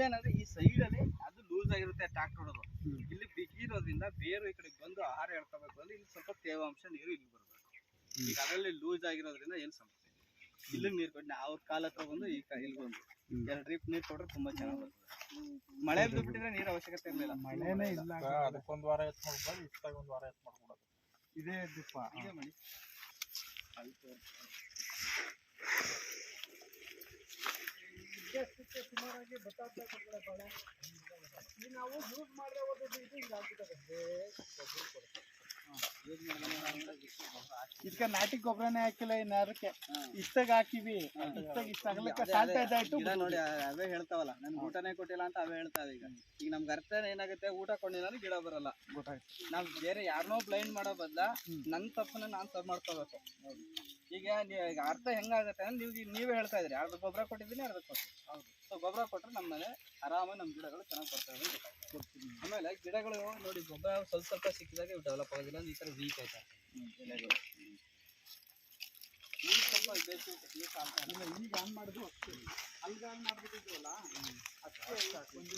ಮೊದ್ಲೇನಂದ್ರೆ ಈ ಸೈಡ್ ಅಲ್ಲಿ ಅದು ಲೂಸ್ ಆಗಿರುತ್ತೆ ಟ್ರಾಕ್ಟರ್ ಹೊಡೋದು ಇಲ್ಲಿ ಬಿಗಿರೋದ್ರಿಂದ ಬೇರು ಈ ಕಡೆ ಬಂದು ಆಹಾರ ಹೇಳ್ಕೋಬೇಕು ಅಂದ್ರೆ ಇಲ್ಲಿ ಸ್ವಲ್ಪ ತೇವಾಂಶ ನೀರು ಇಲ್ಲಿ ಬರ್ಬೇಕು. ಈಗ ಅದರಲ್ಲಿ ಲೂಸ್ ಆಗಿರೋದ್ರಿಂದ ಏನ್ ಸಮಸ್ಯೆ ಇಲ್ಲ. ನೀರು ಕೊಟ್ಟು ಅವ್ರ ಕಾಲ ಹತ್ರ ಬಂದು ಈ ಕಾಲ ಇಲ್ಲಿ ಬಂದು. ಎರಡು ಡ್ರಿಪ್ ನೀರು ಕೊಟ್ರೆ ತುಂಬಾ ಚೆನ್ನಾಗಿ ಬರ್ತದೆ. ಮಳೆ ಬಿಟ್ಟಿದ್ರೆ ನೀರು ಅವಶ್ಯಕತೆ ಇರಲಿಲ್ಲ ಮಳೆನೇ ಇಲ್ಲ. ಅದಕ್ಕೊಂದು ವಾರ ಎತ್ ಮಾಡ್ಬೋದು. ಇಷ್ಟಾಗ ಒಂದು ವಾರ ಎತ್ ಮಾಡ್ಕೊಡೋದು. ಇದೇ ದೀಪ ಇದೇ ಮಾಡಿ ಬಾಳ. ನಾವು ಯೂಸ್ ಮಾಡದೆ ಹೋದದ್ದು ಇದು ಹಿಂಗೆ ಆಗ್ಬಿಟ್ಟದೆ. ಇದಕ್ಕೆ ನಾಟಿ ಗೊಬ್ಬರನೇ ಹಾಕಿಲ್ಲ ಇನ್ನು ಅದಕ್ಕೆ. ಇಷ್ಟಾಗ ಹಾಕಿವಿ. ಇಷ್ಟಾಗ ಇಷ್ಟ ನೋಡಿ ಅವೇ ಹೇಳ್ತಾವಲ್ಲ ನನ್ಗೆ ಊಟನೇ ಕೊಟ್ಟಿಲ್ಲ ಅಂತ ಅವೇ ಹೇಳ್ತಾವೆ ಈಗ. ಈಗ ನಮ್ಗೆ ಅರ್ಥ ಏನಾಗುತ್ತೆ ಊಟ ಕೊಂಡಿಲ್ಲ ಅಂದ್ರೆ ಗಿಡ ಬರಲ್ಲ. ಗೊತ್ತಾಯ್ತು ನಾವ್ ಬೇರೆ ಯಾರನ್ನೋ ಬ್ಲೈಂಡ್ ಮಾಡೋ ಬದಲ ನನ್ನ ತಪ್ಪನ್ನ ನಾನ್ ಸರ್ ಮಾಡ್ಕೋಬೇಕು. ಈಗ ಈಗ ಅರ್ಥ ಹೆಂಗಾಗತ್ತೆ ಅಂದ್ರೆ ನೀವು ನೀವೇ ಹೇಳ್ತಾ ಇದ್ರಿ ಅರ್ಧ ಗೊಬ್ಬರ ಕೊಟ್ಟಿದ್ದೀನಿ ಅರ್ಧ ಕೊಟ್ಟಿದ್ದೀನಿ. ಹೌದು. ಗೊಬ್ಬರ ಕೊಟ್ಟರೆ ನಮ್ಮ ಮನೆ ಆರಾಮಾಗಿ ನಮ್ಮ ಗಿಡಗಳು ಚೆನ್ನಾಗಿ ಬರ್ತವೆ. ಆಮೇಲೆ ಗಿಡಗಳು ನೋಡಿ ಗೊಬ್ಬರ ಸ್ವಲ್ಪ ಸ್ವಲ್ಪ ಸಿಕ್ಕಿದಾಗ ಇವು ಡೆವಲಪ್ ಆಗೋದಿಲ್ಲ ಈ ಥರ ವೀಕ್ ಆಯ್ತಾ? ಎಲೆಗಳು ನೀರು ಸ್ವಲ್ಪ. ಇಲ್ಲ ಈಗ ಆನ್ ಮಾಡಿದ್ರು ಅಷ್ಟೇ. ಅಲ್ಗ ಆನ್ ಮಾಡ್ಬಿಟ್ಟಿದ್ವಲ್ಲ? ಅಷ್ಟೇ ಒಂದು